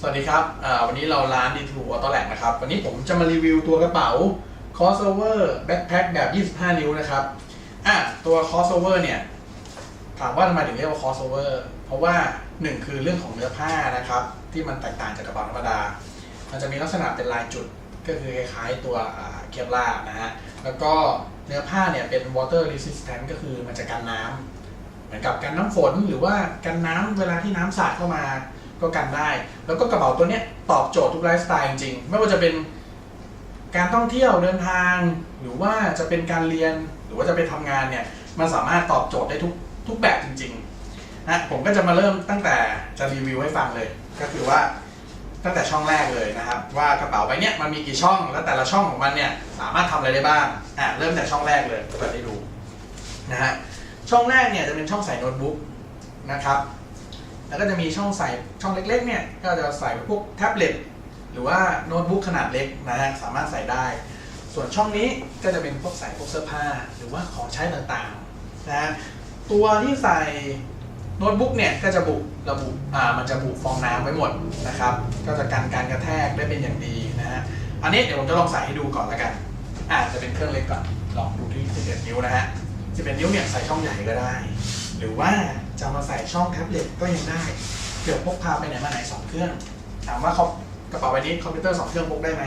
สวัสดีครับ วันนี้เราร้าน D2 Auto l a c นะครับ วันนี้ผมจะมารีวิวตัวกระเป๋า crossover backpack แบบ 25 นิ้วนะครับ อะ ตัว crossover เนี่ย ถามว่าทำไมถึงเรียกว่า crossover เพราะว่าหนึ่งคือเรื่องของเนื้อผ้านะครับ ที่มันแตกต่างจากกระเป๋าธรรมดา มันจะมีลักษณะเป็นลายจุด ก็คือคล้ายๆตัวเคปลานะฮะ แล้วก็เนื้อผ้าเนี่ยเป็น water resistant ก็คือมันจะกันน้ำเหมือนกับกันน้ำฝนหรือว่ากันน้ำเวลาที่น้ำสาดเข้ามา ก็กันได้ แล้วก็กระเป๋าตัวเนี้ยตอบโจทย์ทุกไลฟ์สไตล์จริงๆ ไม่ว่าจะเป็นการท่องเที่ยวเดินทาง หรือว่าจะเป็นการเรียนหรือว่าจะไปทำงานเนี่ยมันสามารถตอบโจทย์ได้ทุกทุกแบบจริงๆนะผมก็จะมาเริ่มตั้งแต่จะรีวิวให้ฟังเลย ก็คือว่าตั้งแต่ช่องแรกเลยนะครับ ว่ากระเป๋าใบเนี้ยมันมีกี่ช่องแล้วแต่ละช่องของมันเนี่ยสามารถทำอะไรได้บ้างอะเริ่มจากช่องแรกเลยเปิดให้ดูนะฮะช่องแรกเนี่ยจะเป็นช่องใส่โน้ตบุ๊กนะครับ แล้วก็จะมีช่องใส่ช่องเล็กๆเนี่ยก็จะใส่พวกแท็บเล็ตหรือว่าโน้ตบุ๊กขนาดเล็กนะฮะสามารถใส่ได้ ส่วนช่องนี้ก็จะเป็นพวกใส่พวกเสื้อผ้า หรือว่าของใช้ต่างๆนะตัวที่ใส่โน้ตบุ๊กเนี่ยก็จะบุระบุอ่ามันจะบุฟองน้ำไว้หมดนะครับ ก็จะกันการกระแทกได้เป็นอย่างดีนะฮะอันนี้เดี๋ยวผมจะลองใส่ให้ดูก่อนแล้วกันอ่าจะเป็นเครื่องเล็กก่อนลองดูที่11นิ้วนะฮะ11นิ้วเนี่ยใส่ช่องใหญ่ก็ได้ หรือว่าจะมาใส่ช่องแท็บเล็ตก็ยังได้เผื่อพกพาไปไหนมาไหนสองเครื่อง ถามว่าเขากระเป๋าใบนี้คอมพิวเตอร์สองเครื่องพกได้ไหม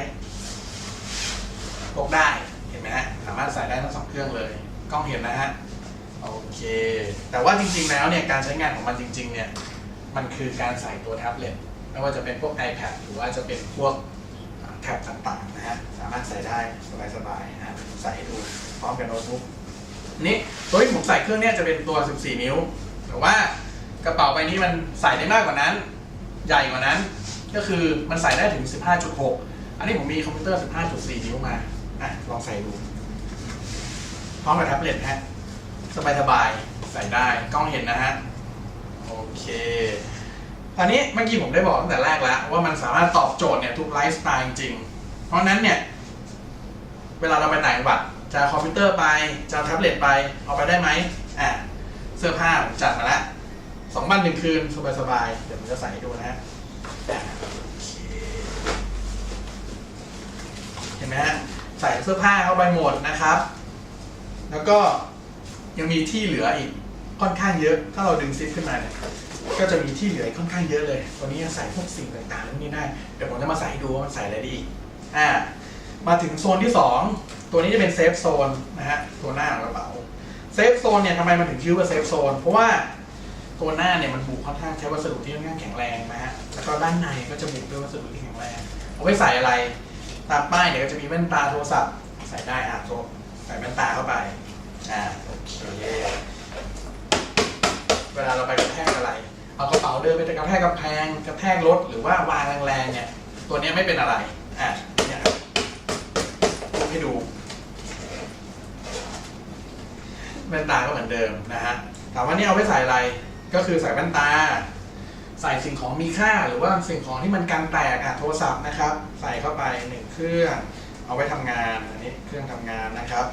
พกได้เห็นไหมฮะสามารถใส่ได้ทั้งสองเครื่องเลยกล้องเห็นนะฮะโอเค แต่ว่าจริงๆแล้วเนี่ยการใช้งานของมันจริง ๆ เนี่ยมันคือการใส่ตัวแท็บเล็ตไม่ว่าจะเป็นพวก iPad หรือว่าจะเป็นพวกแท็บต่างๆนะฮะสามารถใส่ได้สบายๆนะฮะใส่ให้ดูพร้อมกับโน้ตบุ๊ก นี่ตัวที่ผมใส่เครื่องเนี้ยจะเป็นตัว 14 นิ้ว แต่ว่ากระเป๋าใบนี้มันใส่ได้มากกว่านั้น ใหญ่กว่านั้น ก็คือมันใส่ได้ถึง 15.6 อันนี้ผมมีคอมพิวเตอร์ 15.4 นิ้วมาอะลองใส่ดูพร้อมกับแท็บเล็ตฮะสบายๆใส่ได้กล้องเห็นนะฮะ โอเคตอนนี้เมื่อกี้ผมได้บอกตั้งแต่แรกแล้ว ว่ามันสามารถตอบโจทย์เนี่ยทุกไลฟ์สไตล์จริง เพราะนั้นเนี่ย เวลาเราไปต่างจังหวัด จะคอมพิวเตอร์ไป จะแท็บเล็ตไป เอาไปได้ไหมอะเสื้อผ้าจัดมาแล้วสองวันหนึ่งคืนสบายๆ เดี๋ยวผมจะใส่ให้ดูนะฮะเห็นไหมฮะ ใส่เสื้อผ้าเข้าไปหมดนะครับ แล้วก็ยังมีที่เหลืออีกค่อนข้างเยอะ ถ้าเราดึงซิปขึ้นมาเนี่ยก็จะมีที่เหลือค่อนข้างเยอะเลย ตัวนี้ใส่พวกสิ่งต่างๆพวกนี้ได้ เดี๋ยวผมจะมาใส่ให้ดูว่ามันใส่อะไรดี อ่า มาถึงโซนที่ 2 ตัวนี้จะเป็นเซฟโซนนะฮะตัวหน้าของกระเป๋าเซฟโซนเนี่ยทำไมมันถึงชื่อว่าเซฟโซนเพราะว่าตัวหน้าเนี่ยมันบุค่อนข้างใช้วัสดุที่ค่อนข้างแข็งแรงนะฮะแล้วก็ด้านในก็จะบุด้วยวัสดุที่แข็งแรงเอาไว้ใส่อะไรตามป้ายเนี่ยก็จะมีแว่นตาโทรศัพท์ใส่ได้อะโทรใส่แว่นตาเข้าไปอ่าโอเคเวลาเราไปกระแทกอะไร เอากระเป๋าเดินไปกระแทกกำแพงกระแทกรถหรือว่าวางแรงๆเนี่ยตัวเนี้ยไม่เป็นอะไรอะเนี่ยให้ดู แว่นตาก็เหมือนเดิมนะฮะถามว่านี่เอาไว้ใส่อะไรก็คือใส่แว่นตา ใส่สิ่งของมีค่าหรือว่าสิ่งของที่มันกันแตกอะโทรศัพท์นะครับ ใส่เข้าไปหนึ่งเครื่องเอาไว้ทำงานอันนี้เครื่องทำงานนะครับ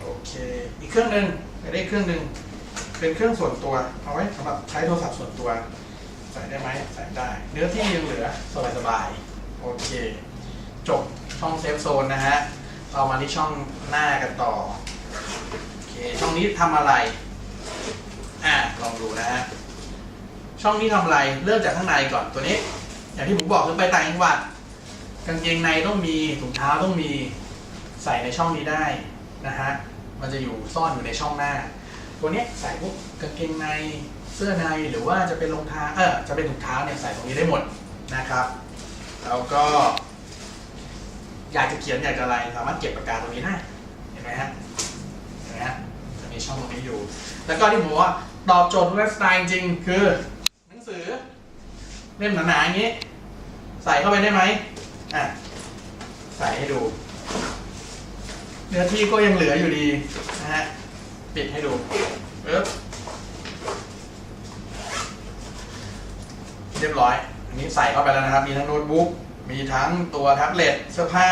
โอเคอีกเครื่องหนึ่งไปได้เครื่องหนึ่งเป็นเครื่องส่วนตัวเอาไว้สำหรับใช้โทรศัพท์ส่วนตัว ใส่ได้ไหมใส่ได้ เนื้อที่ยังเหลือสบายๆโอเค จบช่องเซฟโซนนะฮะเรามาที่ช่องหน้ากันต่อ ช่องนี้ทำอะไรอะลองดูนะฮะช่องนี้ทำอะไรเริ่มจากข้างในก่อนตัวนี้ อย่างที่ผมบอกคือไปต่างจังหวัดกางเกงในต้องมีถุงเท้าต้องมีใส่ในช่องนี้ได้นะฮะมันจะอยู่ซ่อนอยู่ในช่องหน้า ตัวนี้ใส่พวกกางเกงในเสื้อในหรือว่าจะเป็นรองเท้าเออจะเป็นถุงเท้าเนี่ยใส่ตรงนี้ได้หมดนะครับ แล้วก็ อยากจะเขียนอยากจะอะไรสามารถเก็บปากกาตรงนี้ได้เห็นไหมฮะเห็นไหมฮะ มีช่องตรงนี้อยู่ แล้วก็ที่ผมว่าตอบโจทย์ทุกไลฟ์สไตล์จริงคือ หนังสือเล่มหนาๆอย่างนี้ ใส่เข้าไปได้ไหมอะใส่ให้ดู เนื้อที่ก็ยังเหลืออยู่ดีนะฮะปิดให้ดูปึ๊บเรียบร้อยอันนี้ใส่เข้าไปแล้วนะครับ มีทั้งโน้ตบุ๊กมีทั้งตัวแท็บเล็ตเสื้อผ้า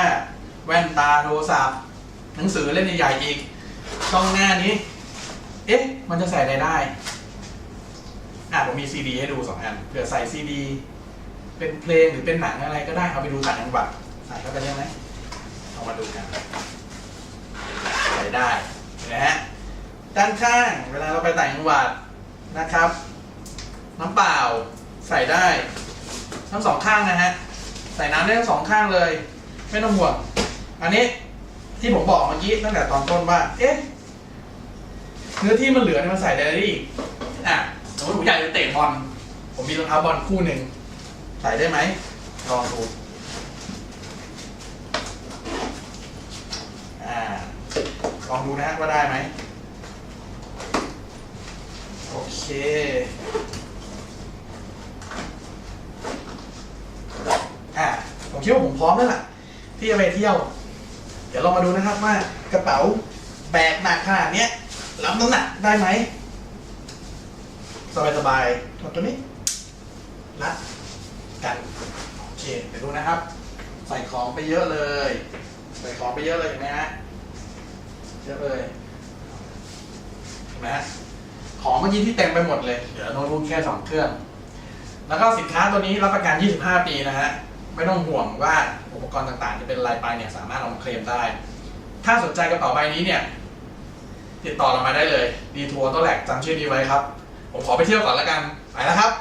แว่นตาโทรศัพท์หนังสือเล่มใหญ่ๆอีก ช่องหน้านี้ เอ๊ะ มันจะใส่อะไรได้ อะผมมีซีดีให้ดูสองอันเผื่อใส่ซีดีเป็นเพลงหรือเป็นหนังอะไรก็ได้เอาไปดูต่างจังหวัดใส่เข้าไปได้ไหมเอามาดูกัน ใส่ได้เห็นะฮะด้านข้างเวลาเราไปต่างจังหวัดนะครับ น้ำเปล่าใส่ได้ทั้งสองข้างนะฮะใส่น้ำได้ทั้งสองข้างเลย ไม่ต้องห่วง อันนี้ที่ผมบอกเมื่อกี้ตั้งแต่ตอนต้นว่า เอ๊ะ เนื้อที่มันเหลือเนี่ยมันใส่ได้อีกอะสมมติผมอยากจะเตะบอลผมมีรองเท้าบอลคู่หนึ่งใส่ได้ไหมลองดูอ่าลองดูนะฮะว่าได้ไหมโอเคอะผมคิดว่าผมพร้อมแล้วล่ะ ที่จะไปเที่ยว เดี๋ยวเรามาดูนะครับว่ากระเป๋าแบกหนักขนาดเนี้ย รับน้ำหนักได้ไหม สบายสบายๆถอดตัวนี้รัดกันโอเคเดี๋ยวดูนะครับ ใส่ของไปเยอะเลย ใส่ของไปเยอะเลยเห็นไหมฮะเยอะเลยเห็นไหมฮะของเมื่อกี้ที่เต็มไปหมดเลยเหลือโน้ตบุ๊กแค่สองเครื่อง แล้วก็สินค้าตัวนี้รับประกัน 25 ปีนะฮะไม่ต้องห่วงว่าอุปกรณ์ต่างๆที่เป็นอะไรไปเนี่ยสามารถเอามาเคลมได้ ถ้าสนใจกระเป๋าใบนี้เนี่ย ติดต่อเรามาได้เลย ดีทัวร์ตัวแหลกจำชื่อนี้ไว้ครับ ผมขอไปเที่ยวก่อนแล้วกัน ไปแล้วครับ